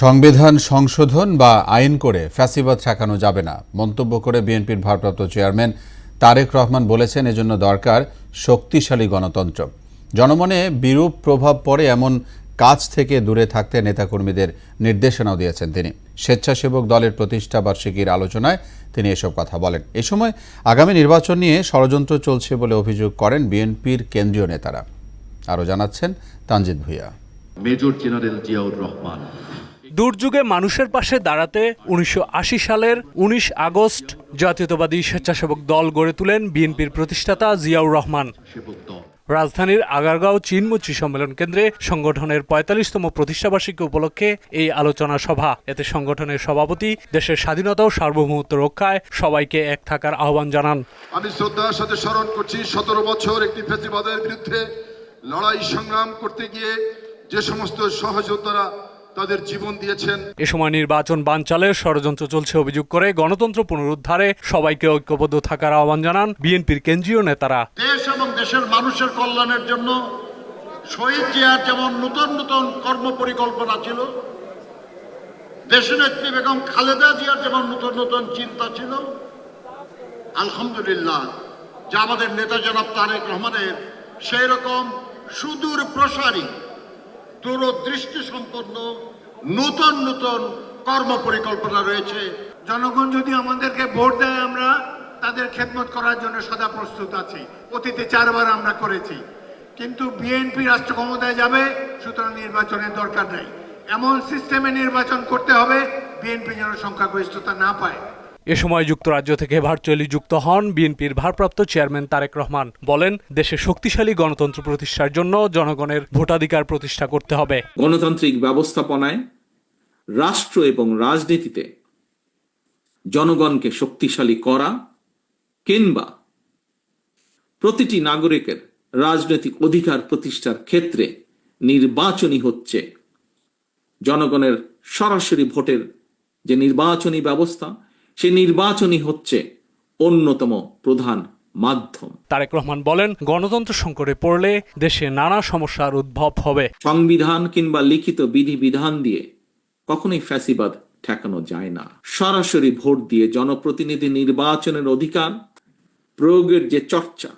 সংবিধান সংশোধন বা আইন করে ফ্যাসিবাদ ঠেকানো যাবে না। মন্তব্য করে বিএনপির ভারপ্রাপ্ত চেয়ারম্যান তারেক রহমান বলেছেন, এজন্য দরকার শক্তিশালী গণতন্ত্র। জনমনে বিরূপ প্রভাব পড়ে এমন কাজ থেকে দূরে থাকতে নেতাকর্মীদের নির্দেশনাও দিয়েছেন তিনি। স্বেচ্ছাসেবক দলের প্রতিষ্ঠা বার্ষিকীর আলোচনায় তিনি এসব কথা বলেন। এ সময় আগামী নির্বাচন নিয়ে ষড়যন্ত্র চলছে বলে অভিযোগ করেন বিএনপির কেন্দ্রীয় নেতারা। আরও জানাচ্ছেন তানজিদ ভুইয়া। মেজর জেনারেল জিয়াউর রহমান দুর্যোগে মানুষের পাশে দাঁড়াতে উনিশশো আশি সালের ১৯ আগস্ট জাতীয়তাবাদী স্বেচ্ছাসেবক দল গড়ে তুলেন বিএনপির প্রতিষ্ঠাতা জিয়াউর রহমান। রাজধানীর আগারগাঁও চীনমুচি সম্মেলন কেন্দ্রে সংগঠনের পঁয়তাল্লিশতম প্রতিষ্ঠাবার্ষিকী উপলক্ষে এই আলোচনা সভা। এতে সংগঠনের সভাপতি, দেশের স্বাধীনতা ও সার্বভৌমত্ব রক্ষায় সবাইকে এক থাকার আহ্বান জানান। আমি শ্রদ্ধার সাথে স্মরণ করছি, সতেরো বছর একটি ফেসিবাদের বিরুদ্ধে লড়াই সংগ্রাম করতে গিয়ে যে সমস্ত সহযোদ্ধারা তাদের জীবন দিয়েছেন। এ সময় নির্বাচন বানচালের ষড়যন্ত্র চলছে অভিযোগ করে গণতন্ত্র পুনরুদ্ধারে সবাইকে ঐক্যবদ্ধ থাকার আহ্বান জানান বিএনপির কেন্দ্রীয় নেতারা। দেশ এবং দেশের মানুষের কল্যাণের জন্য শহীদ জিয়ার যেমন নতুন নতুন কর্ম পরিকল্পনা ছিল দেশনেত্রী বেগম খালেদা জিয়ার যেমন নতুন নতুন চিন্তা ছিল আলহামদুলিল্লাহ যা আমাদের নেতা জনাব তারেক রহমানের সেই রকম সুদূর প্রসারী দূরদৃষ্টি সম্পন্ন নতুন নতুন কর্ম পরিকল্পনা রয়েছে। জনগণ যদি আমাদেরকে ভোট দেয় আমরা, তাদের খেদমত করার জন্য সদা প্রস্তুত আছি। অতীতে চারবার আমরা করেছি। কিন্তু বিএনপি রাষ্ট্র ক্ষমতায় যাবে, সুতরাং নির্বাচনের দরকার নেই। এমন সিস্টেমে নির্বাচন করতে হবে, বিএনপি যেন সংখ্যাগরিষ্ঠতা না পায়। এ সময় যুক্তরাজ্য থেকে ভার্চুয়ালি যুক্ত হন বিএনপির ভারপ্রাপ্ত চেয়ারম্যান তারেক রহমান। বলেন, দেশে শক্তিশালী গণতন্ত্র প্রতিষ্ঠার জন্য জনগণের ভোটাধিকার প্রতিষ্ঠা করতে হবে। গণতান্ত্রিক ব্যবস্থাপনায়, রাষ্ট্র এবং রাজনীতিতে জনগণকে শক্তিশালী করা কিংবা প্রতিটি নাগরিকের রাজনৈতিক অধিকার প্রতিষ্ঠার ক্ষেত্রে নির্বাচনী হচ্ছে। জনগণের সরাসরি ভোটের যে নির্বাচনী ব্যবস্থা সে নির্বাচনই হচ্ছে অন্যতম প্রধান মাধ্যম। তারেক রহমান বলেন গণতন্ত্র সংকটে পড়লে দেশে নানা সমস্যার উদ্ভব হবে। সংবিধান কিংবা লিখিত বিধিবিধান দিয়ে কখনোই ফ্যাসিবাদ ঠেকানো যায় না। সরাসরি ভোট দিয়ে জনপ্রতিনিধি নির্বাচনের অধিকার প্রয়োগের যে চর্চা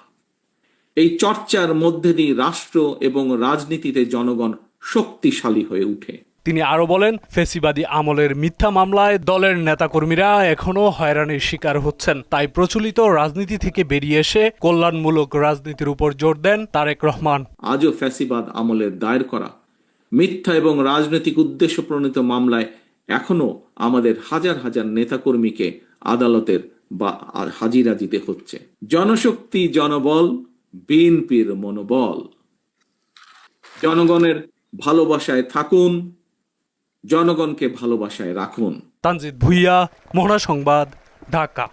এই চর্চার মধ্যে দিয়ে রাষ্ট্র এবং রাজনীতিতে জনগণ শক্তিশালী হয়ে উঠে। তিনি আরও বলেন, ফেসিবাদী আমলের মিথ্যা মামলায় দলের নেতাকর্মীরা এখনও হয়রানির শিকার হচ্ছেন। তাই প্রচলিত রাজনীতি থেকে বেরিয়ে এসে কল্যাণমূলক রাজনীতির উপর জোর দেন তারেক রহমান। আজও ফ্যাসিবাদ আমলে দায়ের করা, মিথ্যা এবং রাজনৈতিক উদ্দেশ্য প্রণীত মামলায় এখনও আমাদের হাজার হাজার নেতাকর্মীকে আদালতের বা হাজিরা দিতে হচ্ছে। জনশক্তি জনবল, বিএনপির মনোবল। জনগণের ভালোবাসায় থাকুন জনগণকে ভালোবাসায় রাখুন। তানজিদ ভুইয়া মহড়া সংবাদ ঢাকা।